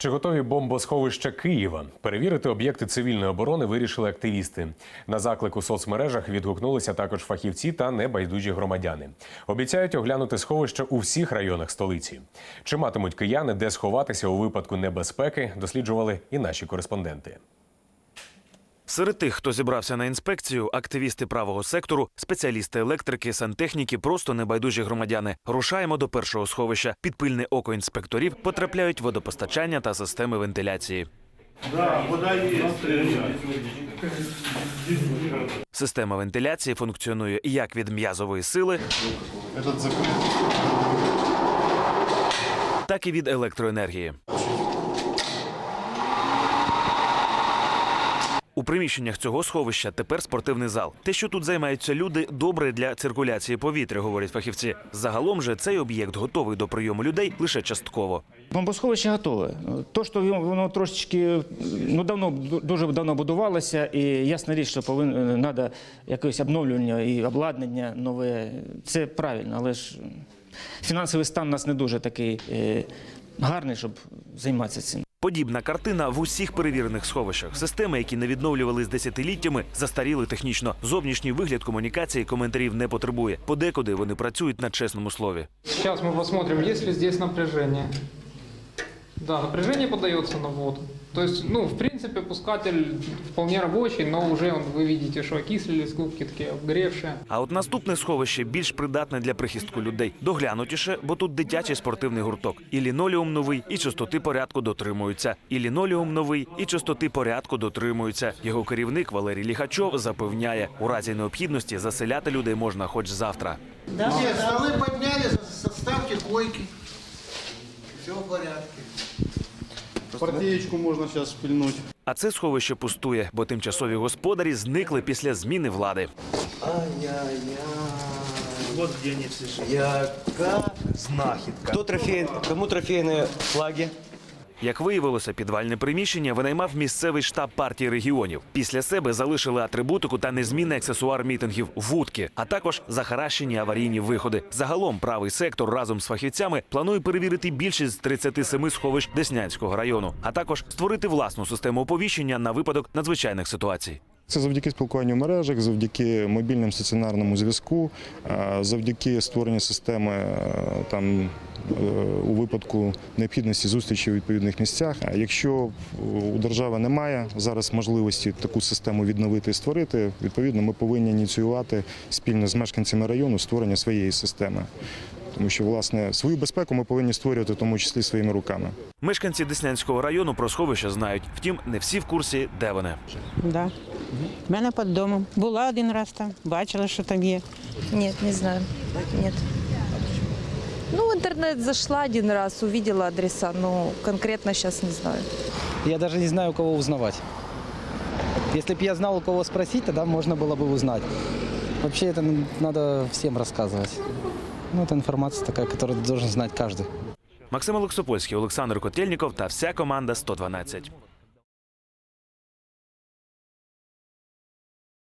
Чи готові бомбосховища Києва? Перевірити об'єкти цивільної оборони вирішили активісти. На заклик у соцмережах відгукнулися також фахівці та небайдужі громадяни. Обіцяють оглянути сховища у всіх районах столиці. Чи матимуть кияни, де сховатися у випадку небезпеки, досліджували і наші кореспонденти. Серед тих, хто зібрався на інспекцію, активісти правого сектору, спеціалісти електрики, сантехніки, просто небайдужі громадяни. Рушаємо до першого сховища. Під пильне око інспекторів потрапляють водопостачання та системи вентиляції. Да, вода есть. Система вентиляції функціонує як від м'язової сили, так і від електроенергії. У приміщеннях цього сховища тепер спортивний зал. Те, що тут займаються люди, добре для циркуляції повітря, говорять фахівці. Загалом же цей об'єкт готовий до прийому людей лише частково. Бомбосховище готове. То, що воно трошечки ну давно дуже давно будувалося, і ясна річ, що повинно треба якесь обновлення і обладнання нове. Це правильно, але ж фінансовий стан у нас не дуже такий е, гарний, щоб займатися цим. Подібна картина в усіх перевірених сховищах. Системи, які не відновлювали з десятиліттями, застаріли технічно. Зовнішній вигляд комунікації коментарів не потребує. Подекуди вони працюють на чесному слові. Зараз ми посмотрим, є ли тут напряжение. Да, напряжение подается на воду. То есть, ну, в принципе, пускатель вполне рабочий, но уже он, вы видите, что окислились губки такие обгоревшие. А от наступне сховище більш придатне для прихистку людей. Доглянутіше, бо тут дитячий спортивний гурток. І лінолеум новий, і чистоти порядку дотримуються. І лінолеум новий, і чистоти порядку дотримуються. Його керівник Валерій Ліхачов запевняє, у разі необхідності заселяти людей можна хоч завтра. Все, столы подняли, составьте койки. Все в порядке. Партеечку можна зараз пільнути. А це сховище пустує, бо тимчасові господарі зникли після зміни влади. Вот где они все живут. Яка знахідка. Хто трофей, кому трофейні флаги? Як виявилося, підвальне приміщення винаймав місцевий штаб партії регіонів. Після себе залишили атрибутику та незмінний аксесуар мітингів вудки, а також захаращені аварійні виходи. Загалом правий сектор разом з фахівцями планує перевірити більшість з 37 сховищ Деснянського району, а також створити власну систему оповіщення на випадок надзвичайних ситуацій. Це завдяки спілкуванню в мережах, завдяки мобільному стаціонарному зв'язку, е, завдяки створенню системи е, там у випадку необхідності зустрічі у відповідних місцях. А якщо у держави немає зараз можливості таку систему відновити і створити, відповідно ми повинні ініціювати спільно з мешканцями району створення своєї системи. Тому що власне свою безпеку ми повинні створювати, в тому числі своїми руками. Мешканці Деснянського району про сховище знають. Втім, не всі в курсі, де вони. Да. В мене під домом. Була один раз там, бачила, що там є. Нет, не знаю. Нет. Ну, в интернет зашла один раз, увидела адреса, но конкретно сейчас не знаю. Я даже не знаю, у кого узнавать. Если бы я знал, у кого спросить, тогда можно было бы узнать. Вообще это м, надо всем рассказывать. Ну, это информация такая, которую должен знать каждый. Максим Олексопольський, Олександр Котельніков та вся команда 112.